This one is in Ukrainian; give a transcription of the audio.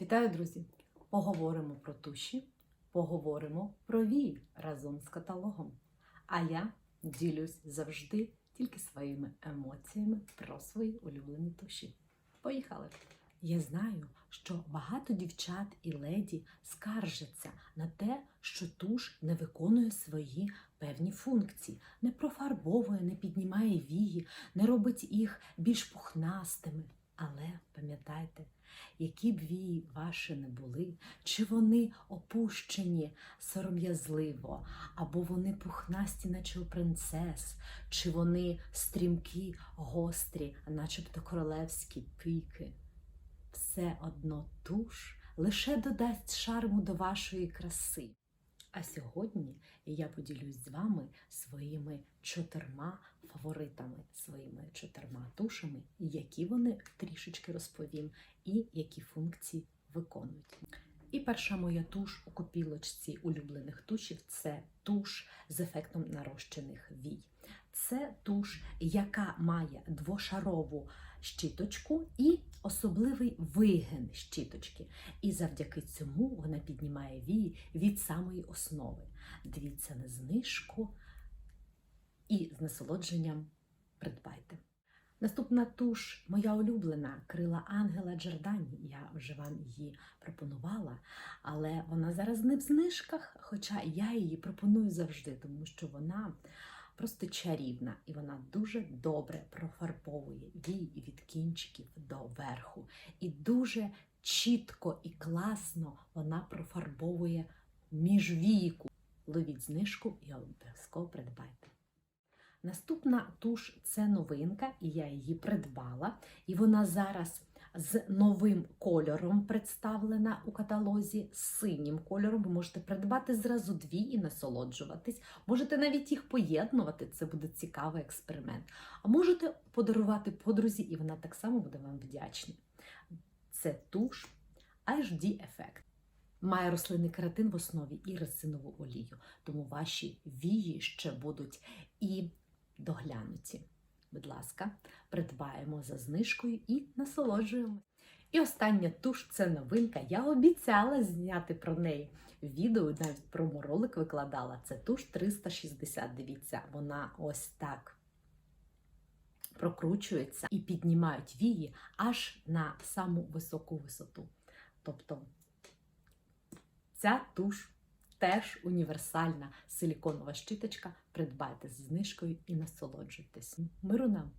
Вітаю, друзі! Поговоримо про туші, поговоримо про вії разом з каталогом. А я ділюсь завжди тільки своїми емоціями про свої улюблені туші. Поїхали! Я знаю, що багато дівчат і леді скаржаться на те, що туш не виконує свої певні функції, не профарбовує, не піднімає вії, не робить їх більш пухнастими. Але пам'ятайте, які б вії ваші не були, чи вони опущені сором'язливо, або вони пухнасті, наче у принцес, чи вони стрімкі, гострі, начебто королевські піки. Все одно туш лише додасть шарму до вашої краси. А сьогодні я поділюсь з вами своїми чотирма фаворитами, своїми чотирма тушами, які вони трішечки розповім, і які функції виконують. І перша моя туш у копілочці улюблених тушів це туш з ефектом нарощених вій. Це туш, яка має двошарову щіточку і особливий вигин щіточки. І завдяки цьому вона піднімає вії від самої основи. Дивіться на знижку і з насолодженням придбайте. Наступна туш, моя улюблена крила Ангела Джордані. Я вже вам її пропонувала, але вона зараз не в знижках, хоча я її пропоную завжди, тому що вона просто чарівна і вона дуже добре профарбовує вії від кінчиків до верху. І дуже чітко і класно вона профарбовує міжвійку. Ловіть знижку і обов'язково придбайте. Наступна туш це новинка, і я її придбала. І вона зараз з новим кольором представлена у каталозі, з синім кольором. Ви можете придбати зразу дві і насолоджуватись. Можете навіть їх поєднувати, це буде цікавий експеримент. А можете подарувати подрузі, і вона так само буде вам вдячна. Це туш HD ефект. Має рослинний кератин в основі і резинову олію, тому ваші вії ще будуть і доглянуті. Будь ласка, придбаємо за знижкою і насолоджуємося. І остання туш це новинка. Я обіцяла зняти про неї відео, навіть проморолик викладала. Це туш 360. Дивіться, вона ось так прокручується і піднімають вії аж на саму високу висоту. Тобто ця туш теж універсальна силіконова щіточка. Придбайте з знижкою і насолоджуйтесь. Миру нам!